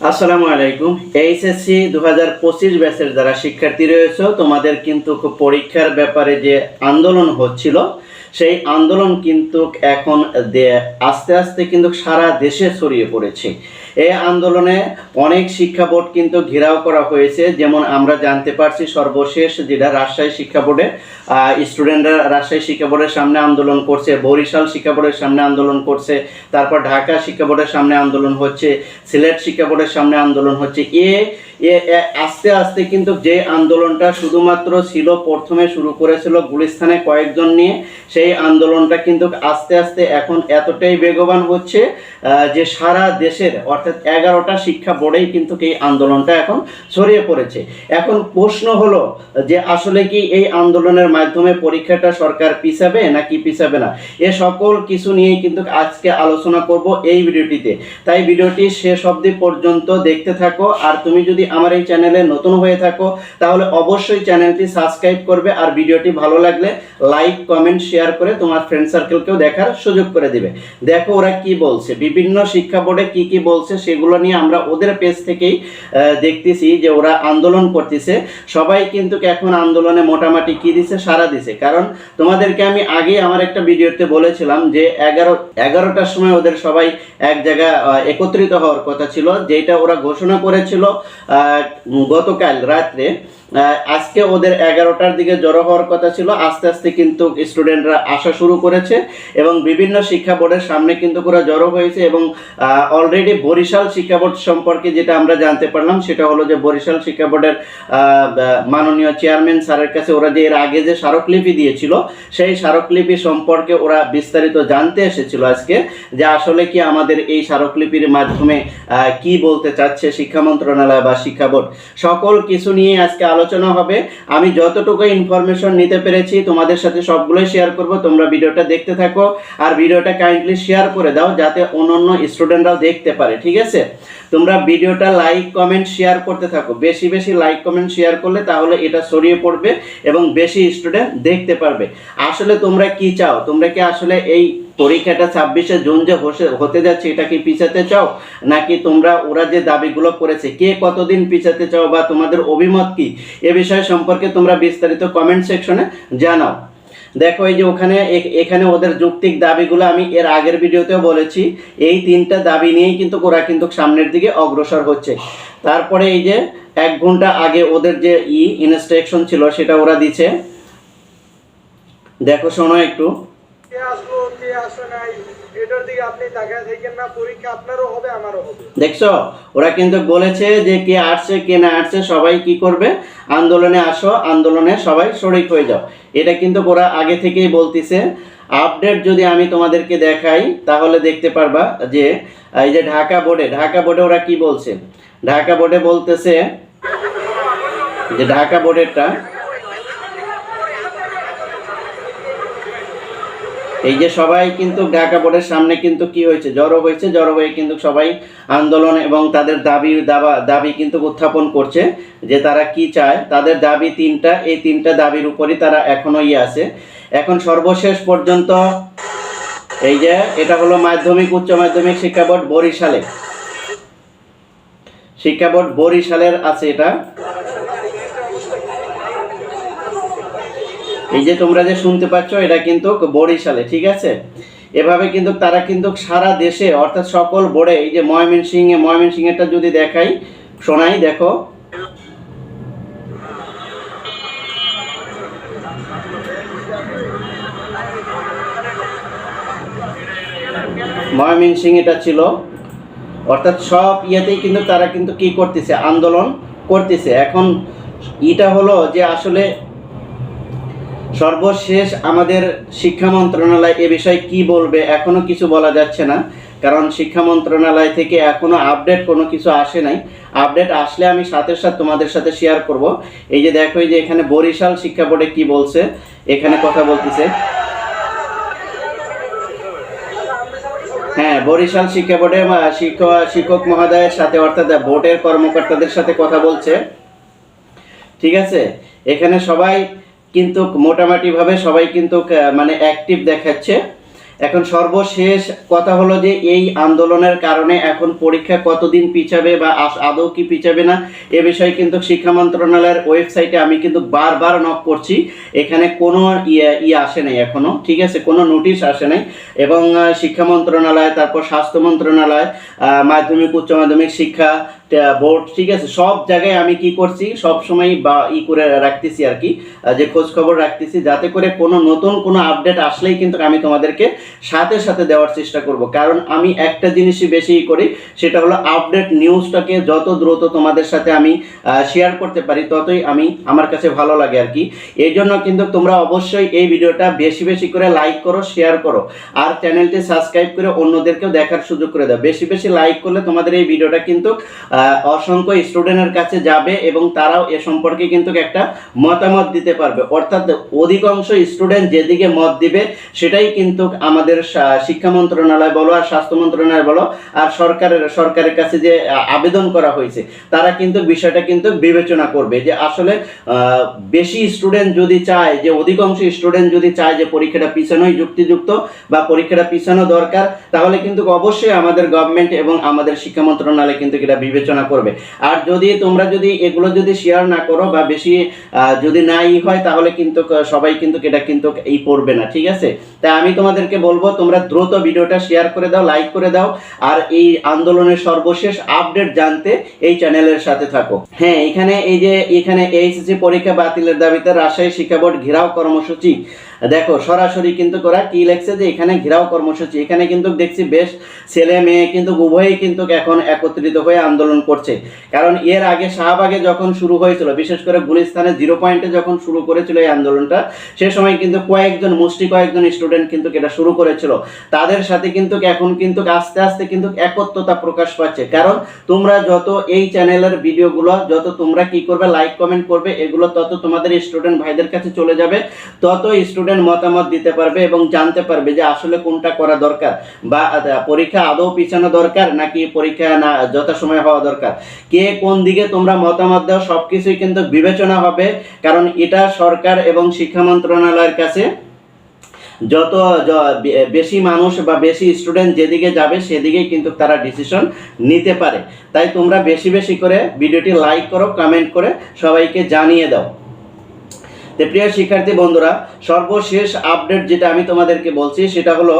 আসসালামু আলাইকুম। এইচএসসি দু হাজার পঁচিশ ব্যাচের যারা শিক্ষার্থী রয়েছে, তোমাদের কিন্তু পরীক্ষার ব্যাপারে যে আন্দোলন হচ্ছিল, সেই আন্দোলন কিন্তু এখন আস্তে আস্তে কিন্তু সারা দেশে ছড়িয়ে পড়েছে। এই আন্দোলনে অনেক শিক্ষা বোর্ড কিন্তু ঘেরাও করা হয়েছে। যেমন আমরা জানতে পারছি সর্বশেষ যেটা রাজশাহী শিক্ষা বোর্ডে স্টুডেন্টরা রাজশাহী শিক্ষা বোর্ডের সামনে আন্দোলন করছে, বরিশাল শিক্ষা বোর্ডের সামনে আন্দোলন করছে, তারপর ঢাকা শিক্ষা বোর্ডের সামনে আন্দোলন হচ্ছে, সিলেট শিক্ষা বোর্ডের সামনে আন্দোলন হচ্ছে। এ আস্তে আস্তে কিন্তু যে আন্দোলনটা শুধুমাত্র ছিল প্রথমে শুরু করেছিল গুলিস্তানে কয়েকজন নিয়ে, সেই আন্দোলনটা কিন্তু আস্তে আস্তে এখন এতটাই বেগবান হচ্ছে যে সারা দেশের অর্থাৎ এগারোটা শিক্ষা বোর্ডেই কিন্তু এই আন্দোলনটা এখন ছড়িয়ে পড়েছে। এখন প্রশ্ন হলো যে আসলে কি এই আন্দোলনের মাধ্যমে পরীক্ষাটা সরকার পিছাবে নাকি পিছাবে না? এ সকল কিছু নিয়েই কিন্তু আজকে আলোচনা করব এই ভিডিওটিতে। তাই ভিডিওটি শেষ অবধি পর্যন্ত দেখতে থাকো, আর তুমি যদি আমার এই চ্যানেলে নতুন হয়ে থাকো তাহলে অবশ্যই চ্যানেলটি সাবস্ক্রাইব করবে আর ভিডিওটি ভালো লাগলে লাইক কমেন্ট শেয়ার করে তোমার ফ্রেন্ড সার্কেলকেও দেখার সুযোগ করে দিবে। দেখো ওরা কি বলছে বিভিন্ন শিক্ষা বোর্ডে কি কি বলছে সেগুলো নিয়ে আমরা ওদের পেজ থেকেই দেখতেছি যে ওরা আন্দোলন করতেছে। সবাই কিন্তু এখন আন্দোলনে মোটামুটি কি দিছে? সারা দিছে। কারণ তোমাদেরকে আমি আগে আমার একটা ভিডিওতে বলেছিলাম যে এগারো এগারোটার সময় ওদের সবাই এক জায়গায় আহ, একত্রিত হওয়ার কথা ছিল যেটা ওরা ঘোষণা করেছিল গতকাল রাত্রে আহ, আজকে ওদের এগারোটার দিকে জড়ো হওয়ার কথা ছিল। আস্তে আস্তে কিন্তু স্টুডেন্টরা আসা শুরু করেছে এবং বিভিন্ন শিক্ষা বোর্ডের সামনে কিন্তু ওরা জড়ো হয়েছে এবং অলরেডি বরিশাল শিক্ষা বোর্ড সম্পর্কে যেটা আমরা জানতে পারলাম সেটা হলো যে বরিশাল শিক্ষা বোর্ডের মাননীয় চেয়ারম্যান স্যারের কাছে ওরা যে এর আগে যে স্মারকলিপি দিয়েছিল, সেই স্মারকলিপি সম্পর্কে ওরা বিস্তারিত জানতে এসেছিল আজকে যে আসলে কি আমাদের এই স্মারকলিপির মাধ্যমে কি বলতে চাচ্ছে শিক্ষা মন্ত্রণালয় বা শিক্ষা বোর্ড। সকল কিছু নিয়ে আজকে আলোচনা হবে। আমি যতটুকু ইনফরমেশন নিতে পেরেছি তোমাদের সাথে সবগুলোই শেয়ার করব। তোমরা ভিডিওটা দেখতে থাকো আর ভিডিওটা কাইন্ডলি শেয়ার করে দাও যাতে অন্যান্য স্টুডেন্টরাও দেখতে পারে, ঠিক আছে? তোমরা ভিডিওটা লাইক কমেন্ট শেয়ার করতে থাকো। বেশি বেশি লাইক কমেন্ট শেয়ার করলে তাহলে এটা ছড়িয়ে পড়বে এবং বেশি স্টুডেন্ট দেখতে পারবে। আসলে তোমরা কি চাও? তোমরা কি আসলে এই পরীক্ষাটা ছাব্বিশে জুন যে হতে যাচ্ছে, এটা কি পিছাতে চাও? নাকি তোমরা ওরা যে দাবিগুলো করেছে, কে কতদিন পিছাতে চাও বা তোমাদের অভিমত কি? এ বিষয় সম্পর্কে তোমরা বিস্তারিত কমেন্ট সেকশনে জানাও। দেখো, এই যে ওখানে এখানে ওদের যৌক্তিক দাবিগুলো আমি এর আগের ভিডিওতেও বলেছি। এই তিনটা দাবি নিয়েই কিন্তু ওরা কিন্তু সামনের দিকে অগ্রসর হচ্ছে। তারপরে এই যে এক ঘণ্টা আগে ওদের যে ই ইনস্ট্রাকশন ছিল, সেটা ওরা দিচ্ছে দেখো, শোনো একটু। দেখছ? ওরা কিন্তু বলেছে যে কে আসছে, কে না আসছে, সবাই কি করবে? আন্দোলনে আসো, আন্দোলনে সবাই শরিক হয়ে যাও। এটা কিন্তু ওরা আগে থেকেই বলতিছে। আপডেট যদি আমি তোমাদেরকে দেখাই, তাহলে দেখতে পারবা যে, এই যে ঢাকা বোর্ডে ঢাকা বোর্ডে ওরা কি বলছে? ঢাকা বোর্ডে বলতেছে যে ঢাকা বোর্ডেরটা এই যে সবাই কিন্তু ঢাকা বোর্ডের সামনে কিন্তু কি হয়েছে? জড়ো হয়েছে, জড়ো হয়ে কিন্তু সবাই আন্দোলন এবং তাদের দাবি দাবা, দাবি কিন্তু উত্থাপন করছে যে তারা কি চায়। তাদের দাবি তিনটা, এই তিনটা দাবির উপরই তারা এখনও ইয়ে আছে। এখন সর্বশেষ পর্যন্ত এই যে এটা হলো মাধ্যমিক, উচ্চ মাধ্যমিক শিক্ষা বোর্ড বরিশালে। শিক্ষা বোর্ড বরিশালের আছে এটা। এই যে তোমরা যে শুনতে পাচ্ছ, এটা কিন্তু বরিশালে, ঠিক আছে? এভাবে কিন্তু তারা কিন্তু সারা দেশে, অর্থাৎ সকল বোর্ডে, এই যে ময়মনসিংহে, ময়মনসিংহেরটা যদি দেখাই, শোনাই, দেখো। ময়মনসিং এটা ছিল, অর্থাৎ সব ইয়েতেই কিন্তু তারা কিন্তু কি করতেছে? আন্দোলন করতেছে। এখন এটা হলো যে আসলে সর্বশেষ আমাদের শিক্ষা মন্ত্রণালয় এ বিষয়ে কি বলবে এখনও কিছু বলা যাচ্ছে না, কারণ শিক্ষা মন্ত্রণালয় থেকে এখনও আপডেট কোনো কিছু আসে নাই। আপডেট আসলে আমি সাথে সাথে তোমাদের সাথে শেয়ার করব। এই যে দেখো যে এখানে বরিশাল শিক্ষা বোর্ডে কি বলছে, এখানে কথা বলতেছে। হ্যাঁ বরিশাল শিক্ষা বোর্ডে শিক্ষক মহোদয়ের সাথে, অর্থাৎ বোর্ডের কর্মকর্তাদের সাথে কথা বলছে। ঠিক আছে? এখানে সবাই কিন্তু মোটামুটিভাবে সবাই কিন্তু মানে অ্যাক্টিভ দেখাচ্ছে। এখন সর্বশেষ কথা হলো যে এই আন্দোলনের কারণে এখন পরীক্ষা কতদিন পিছাবে বা আদৌ কি পিছাবে না, এ বিষয়ে কিন্তু শিক্ষা মন্ত্রণালয়ের ওয়েবসাইটে আমি কিন্তু বারবার নক করছি। এখানে কোনো ইয়ে ইয়ে আসে নাই এখনও ঠিক আছে? কোনো নোটিশ আসে নাই। এবং শিক্ষা মন্ত্রণালয়, তারপর স্বাস্থ্য মন্ত্রণালয় মাধ্যমিক, উচ্চ মাধ্যমিক শিক্ষা বোর্ড, ঠিক আছে? সব জায়গায় আমি কি করছি? সব সময় বা, ই করে রাখতেছি আর কি যে খোঁজ খবর রাখতেছি, যাতে করে কোনো নতুন কোনো আপডেট আসলেই কিন্তু আমি তোমাদেরকে সাথে সাথে দেওয়ার চেষ্টা করব। কারণ আমি একটা জিনিসই বেশি করি, সেটা হলো আপডেট নিউজটাকে যত দ্রুত তোমাদের সাথে আমি শেয়ার করতে পারি, ততই আমি আমার কাছে ভালো লাগে আর কি। এই জন্য কিন্তু তোমরা অবশ্যই এই ভিডিওটা বেশি বেশি করে লাইক করো শেয়ার করো, আর চ্যানেলটি সাবস্ক্রাইব করে অন্যদেরকেও দেখার সুযোগ করে দাও। বেশি বেশি লাইক করলে তোমাদের এই ভিডিওটা কিন্তু অসংখ্য স্টুডেন্টের কাছে যাবে এবং তারাও এ সম্পর্কে কিন্তু একটা মতামত দিতে পারবে। অর্থাৎ অধিকাংশ স্টুডেন্ট যেদিকে মত দিবে, সেটাই কিন্তু আমাদের শিক্ষা মন্ত্রণালয় বলো আর স্বাস্থ্য মন্ত্রণালয় বলো আর সরকারের সরকারের কাছে যে আবেদন করা হয়েছে, তারা কিন্তু বিষয়টা কিন্তু বিবেচনা করবে যে আসলে বেশি স্টুডেন্ট যদি চায় যে, অধিকাংশ স্টুডেন্ট যদি চায় যে পরীক্ষাটা পিছানোই যুক্তিযুক্ত বা পরীক্ষাটা পিছানো দরকার, তাহলে কিন্তু অবশ্যই আমাদের গভর্নমেন্ট এবং আমাদের শিক্ষা মন্ত্রণালয় কিন্তু এটা বিবেচনা করবে। আর যদি তোমরা যদি এগুলো যদি শেয়ার না করো বা বেশি যদি না ই হয়, তাহলে কিন্তু সবাই কিন্তু এটা কিন্তু এই পড়বে না, ঠিক আছে? তাই আমি তোমাদেরকে বলব, তোমরা দ্রুত ভিডিওটা শেয়ার করে দাও লাইক করে দাও, আর এই আন্দোলনের সর্বশেষ আপডেট জানতে এই চ্যানেলের সাথে থাকো। হ্যাঁ এখানে এই যে, এখানে এইচএসসি পরীক্ষা বাতিলের দাবিতে রাজশাহী শিক্ষা বোর্ড ঘেরাও কর্মসূচি দেখো, সরাসরি কিন্তু ওরা কি লেখছে যে এখানে ঘেরাও কর্মসূচি। এখানে কিন্তু দেখছি বেশ ছেলে মেয়ে কিন্তু উভয়ই কিন্তু এখন একত্রিত হয়ে আন্দোলন করছে। কারণ এর আগে শাহবাগে যখন শুরু হয়েছিল, বিশেষ করে গুলিস্তানে জিরো পয়েন্টে যখন শুরু করেছিল এই আন্দোলনটা, সে সময় কিন্তু কয়েকজন মুষ্টি, কয়েকজন স্টুডেন্ট কিন্তু এটা শুরু করেছিল। তাদের সাথে কিন্তু এখন কিন্তু আস্তে আস্তে কিন্তু একত্রতা প্রকাশ পাচ্ছে। কারণ তোমরা যত এই চ্যানেলের ভিডিওগুলো, যত তোমরা কি করবে লাইক কমেন্ট করবে, এগুলো তত তোমাদের স্টুডেন্ট ভাইদের কাছে চলে যাবে। তত স্টুডেন্ট মতামত দিতে পারবে এবং জানতে পারবে যে আসলে কোনটা করা দরকার বা পরীক্ষা আদৌ পিছানো দরকার নাকি পরীক্ষা না, যথাসময়ে হওয়া দরকার? কে কোন দিকে তোমরা মতামত দাও, সবকিছুই কিন্তু বিবেচনা হবে, কারণ এটা সরকার এবং শিক্ষা মন্ত্রণালয়ের কাছে যত বেশি মানুষ বা বেশি স্টুডেন্ট যেদিকে যাবে সেদিকে কিন্তু তারা ডিসিশন নিতে পারে। তাই তোমরা বেশি বেশি করে ভিডিওটি লাইক করো কমেন্ট করে সবাইকে জানিয়ে দাও। তো প্রিয় শিক্ষার্থী বন্ধুরা, সর্বশেষ আপডেট যেটা আমি তোমাদেরকে বলছি, সেটা হলো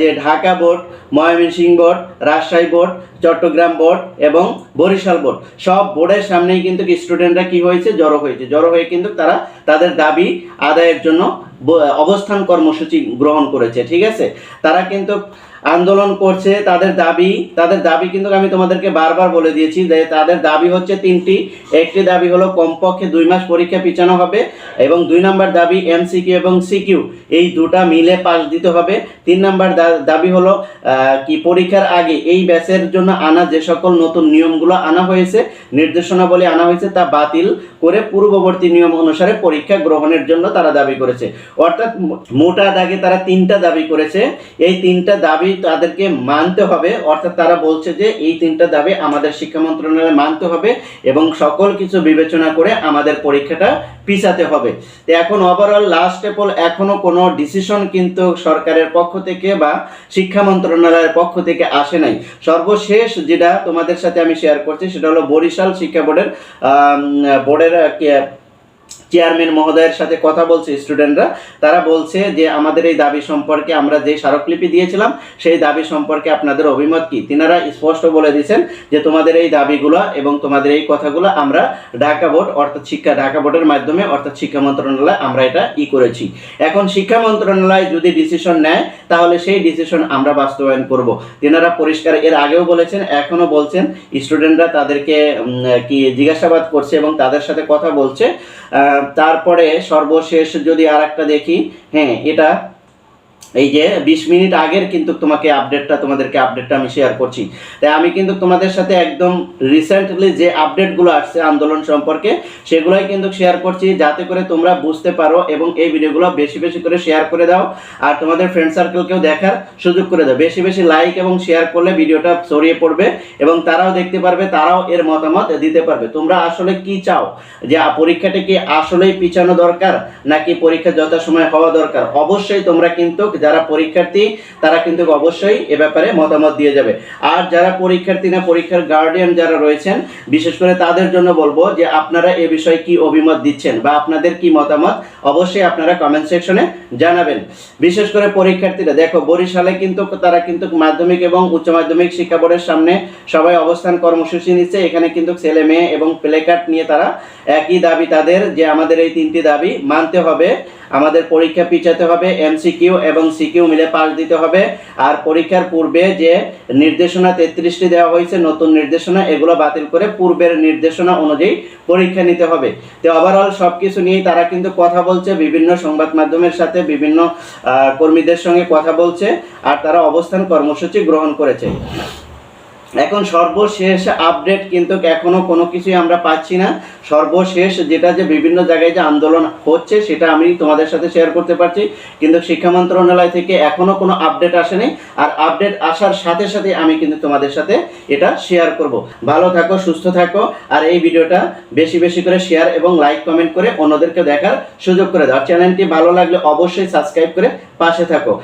যে Dhaka board, Mymensingh board, Rajshahi board, Chittagong board এবং বরিশাল বোর্ড, সব বোর্ডের সামনেই কিন্তু স্টুডেন্টরা কি হয়েছে? জড়ো হয়েছে। জড়ো হয়ে কিন্তু তারা তাদের দাবি আদায়ের জন্য অবস্থান কর্মসূচি গ্রহণ করেছে, ঠিক আছে? তারা কিন্তু আন্দোলন করছে, তাদের দাবি তাদের দাবি কিন্তু আমি তোমাদেরকে বারবার বলে দিয়েছি যে তাদের দাবি হচ্ছে তিনটি। একটি দাবি হলো কমপক্ষে দুই মাস পরীক্ষা পিছানো হবে এবং দুই নম্বর দাবি এমসিকিউ এবং সিকিউ, এই দুটা মিলে পাস দিতে হবে। তিন নম্বর দাবি হলো কি পরীক্ষার আগে এই ব্যাচের জন্য আনা যে সকল নতুন নিয়মগুলো আনা হয়েছে নির্দেশনা নির্দেশনাবলী আনা হয়েছে তা বাতিল করে পূর্ববর্তী নিয়ম অনুসারে পরীক্ষা গ্রহণের জন্য তারা দাবি করেছে। অর্থাৎ মোটা দাগে তারা তিনটা দাবি করেছে। এই তিনটা দাবি তাদেরকে মানতে হবে। অর্থাৎ তারা বলছে যে, এই তিনটা দাবি আমাদের শিক্ষা মন্ত্রণালয়ে মানতে হবে এবং সকল কিছু বিবেচনা করে আমাদের পরীক্ষাটা পিছাতে হবে। তো এখন ওভারঅল লাস্ট স্টেপল এখনও কোনো ডিসিশন কিন্তু সরকারের পক্ষ থেকে বা শিক্ষা মন্ত্রণালয়ের পক্ষ থেকে আসে নাই। সর্বশেষ যেটা তোমাদের সাথে আমি শেয়ার করছি, সেটা হলো বরিশাল শিক্ষা বোর্ডের বোর্ডের চেয়ারম্যান মহোদয়ের সাথে কথা বলছে স্টুডেন্টরা। তারা বলছে যে, আমাদের এই দাবি সম্পর্কে আমরা যে স্মারকলিপি দিয়েছিলাম, সেই দাবি সম্পর্কে আপনাদের অভিমত কি? তিনারা স্পষ্ট বলে দিয়েছেন যে, তোমাদের এই দাবিগুলো এবং তোমাদের এই কথাগুলো আমরা ঢাকা বোর্ড, অর্থাৎ শিক্ষা, ঢাকা বোর্ডের মাধ্যমে, অর্থাৎ শিক্ষা মন্ত্রণালয় আমরা এটা ই করেছি। এখন শিক্ষা মন্ত্রণালয় যদি ডিসিশন নেয়, তাহলে সেই ডিসিশন আমরা বাস্তবায়ন করব। তিনারা পরিষ্কার এর আগেও বলেছেন এখনও বলছেন, স্টুডেন্টরা তাদেরকে কি জিজ্ঞাসাবাদ করছে এবং তাদের সাথে কথা বলছে। তারপরে সর্বশেষ যদি আর একটা দেখি হ্যাঁ এটা এই যে বিশ মিনিট আগের কিন্তু তোমাকে আপডেটটা তোমাদেরকে আপডেটটা আমি শেয়ার করছি। তাই আমি কিন্তু তোমাদের সাথে একদম রিসেন্টলি যে আপডেটগুলো আসছে আন্দোলন সম্পর্কে, সেগুলোই কিন্তু শেয়ার করছি যাতে করে তোমরা বুঝতে পারো এবং এই ভিডিওগুলো বেশি বেশি করে শেয়ার করে দাও আর তোমাদের ফ্রেন্ড সার্কেলকেও দেখার সুযোগ করে দাও। বেশি বেশি লাইক এবং শেয়ার করলে ভিডিওটা ছড়িয়ে পড়বে এবং তারাও দেখতে পারবে, তারাও এর মতামত দিতে পারবে। তোমরা আসলে কি চাও? যে পরীক্ষাটা কি আসলেই পিছানো দরকার নাকি পরীক্ষা যথাসময়ে হওয়া দরকার? অবশ্যই তোমরা কিন্তু যারা পরীক্ষার্থী, তারা কিন্তু অবশ্যই এ ব্যাপারে মতামত দিয়ে যাবে। আর যারা পরীক্ষার্থী না, পরীক্ষার গার্ডিয়ান যারা রয়েছেন, বিশেষ করে তাদের জন্য বলব যে আপনারা এ বিষয়ে কি অভিমত দিচ্ছেন বা আপনাদের কি মতামত অবশ্যই আপনারা কমেন্ট সেকশনে জানাবেন। বিশেষ করে পরীক্ষার্থীরা, দেখো, বরিশালে কিন্তু তারা কিন্তু মাধ্যমিক এবং উচ্চ মাধ্যমিক শিক্ষা বোর্ডের সামনে সবাই অবস্থান কর্মসূচি নিচ্ছে। এখানে কিন্তু ছেলে মেয়ে এবং প্লেকার্ড নিয়ে তারা একই দাবি তাদের যে আমাদের এই তিনটি দাবি মানতে হবে। আমাদের পরীক্ষা পিছাতে হবে, এমসিকিউ এবং সিকিউ মিলে পাস দিতে হবে। আর পরীক্ষার পূর্বে যে নির্দেশনা তেত্রিশটি দেওয়া হয়েছে, নতুন নির্দেশনা, এগুলো বাতিল করে পূর্বের নির্দেশনা অনুযায়ী পরীক্ষা নিতে হবে। তো ওভারঅল সব কিছু নিয়েই তারা কিন্তু কথা বলছে, বিভিন্ন সংবাদ মাধ্যমের সাথে বিভিন্ন কর্মীদের সঙ্গে কথা বলছে, আর তারা অবস্থান কর্মসূচি গ্রহণ করেছে। এখন সর্বশেষ আপডেট কিন্তু এখনও কোনো কিছুই আমরা পাচ্ছি না। সর্বশেষ যেটা যে বিভিন্ন জায়গায় যে আন্দোলন হচ্ছে, সেটা আমি তোমাদের সাথে শেয়ার করতে পারছি। কিন্তু শিক্ষা মন্ত্রণালয় থেকে এখনও কোনো আপডেট আসেনি। আর আপডেট আসার সাথে সাথে আমি কিন্তু তোমাদের সাথে এটা শেয়ার করব। ভালো থাকো, সুস্থ থাকো। আর এই ভিডিওটা বেশি বেশি করে শেয়ার এবং লাইক কমেন্ট করে অন্যদেরকে দেখার সুযোগ করে দাও। চ্যানেলটি ভালো লাগলে অবশ্যই সাবস্ক্রাইব করে পাশে থাকো।